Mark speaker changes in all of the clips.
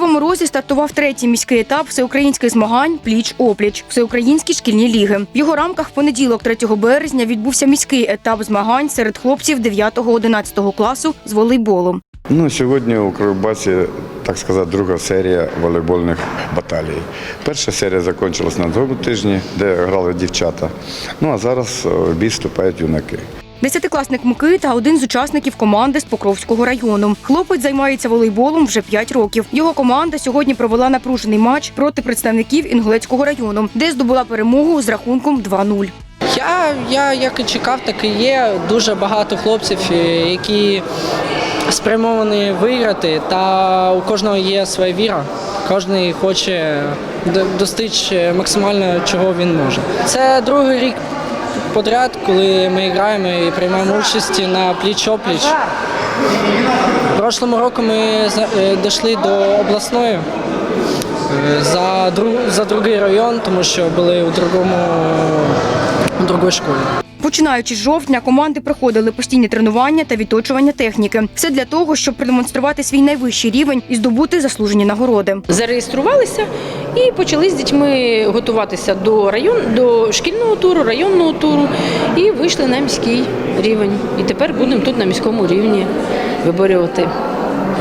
Speaker 1: Кривому Розі стартував третій міський етап всеукраїнських змагань Пліч-опліч всеукраїнські шкільні ліги. В його рамках в понеділок, 3 березня, відбувся міський етап змагань серед хлопців 9-11 класу з волейболу.
Speaker 2: Ну, сьогодні у Кривбасі, так сказати, друга серія волейбольних баталій. Перша серія закінчилась на цьому тижні, де грали дівчата. Ну а зараз е, в бій вступають юнаки.
Speaker 1: Десятикласник Микита – один з учасників команди з Покровського району. Хлопець займається волейболом вже 5 років. Його команда сьогодні провела напружений матч проти представників Інгулецького району, де здобула перемогу з рахунком 2-0.
Speaker 3: Я, я як і чекав, так і є. Дуже багато хлопців, е, які спрямовані виграти, та у кожного є своя віра. Кожен хоче достичь максимально чого він може. Це другий рік подряд, коли ми граємо і приймаємо участь на пліч-опліч. Прошлому року ми за- е, дійшли до обласної е, за, друг, за другий район, тому що були у другому у другій школі.
Speaker 1: Починаючи з жовтня, команди проходили постійні тренування та відточування техніки. Все для того, щоб продемонструвати свій найвищий рівень і здобути заслужені нагороди.
Speaker 4: зареєструвалися і почали з дітьми готуватися до район, до шкільного туру, районного туру і вийшли на міський рівень. І тепер будемо тут на міському рівні виборювати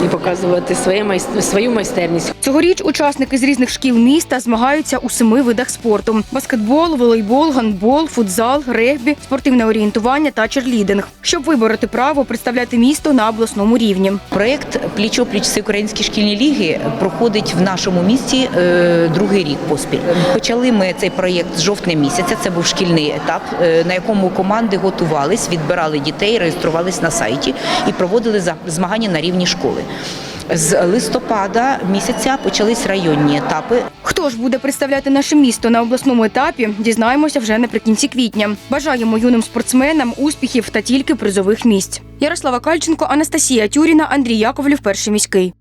Speaker 4: і показувати своє майс- свою майстерність.
Speaker 1: Цьогоріч учасники з різних шкіл міста змагаються у семи видах спорту: баскетбол, волейбол, гандбол, футзал, регбі, спортивне орієнтування та черлідинг, щоб вибороти право представляти місто на обласному рівні.
Speaker 5: Проєкт Пліч-опліч Всеукраїнські шкільні ліги проходить в нашому місті е, другий рік поспіль. Почали ми цей проєкт з жовтня місяця. Це був шкільний етап, е, на якому команди готувались, відбирали дітей, реєструвались на сайті і проводили за- змагання на рівні школи. З листопада місяця почались районні етапи.
Speaker 1: Хто ж буде представляти наше місто на обласному етапі? Дізнаємося вже наприкінці квітня. Бажаємо юним спортсменам успіхів та тільки призових місць. Ярослава Кальченко, Анастасія Тюріна, Андрій Яковлів, перший міський.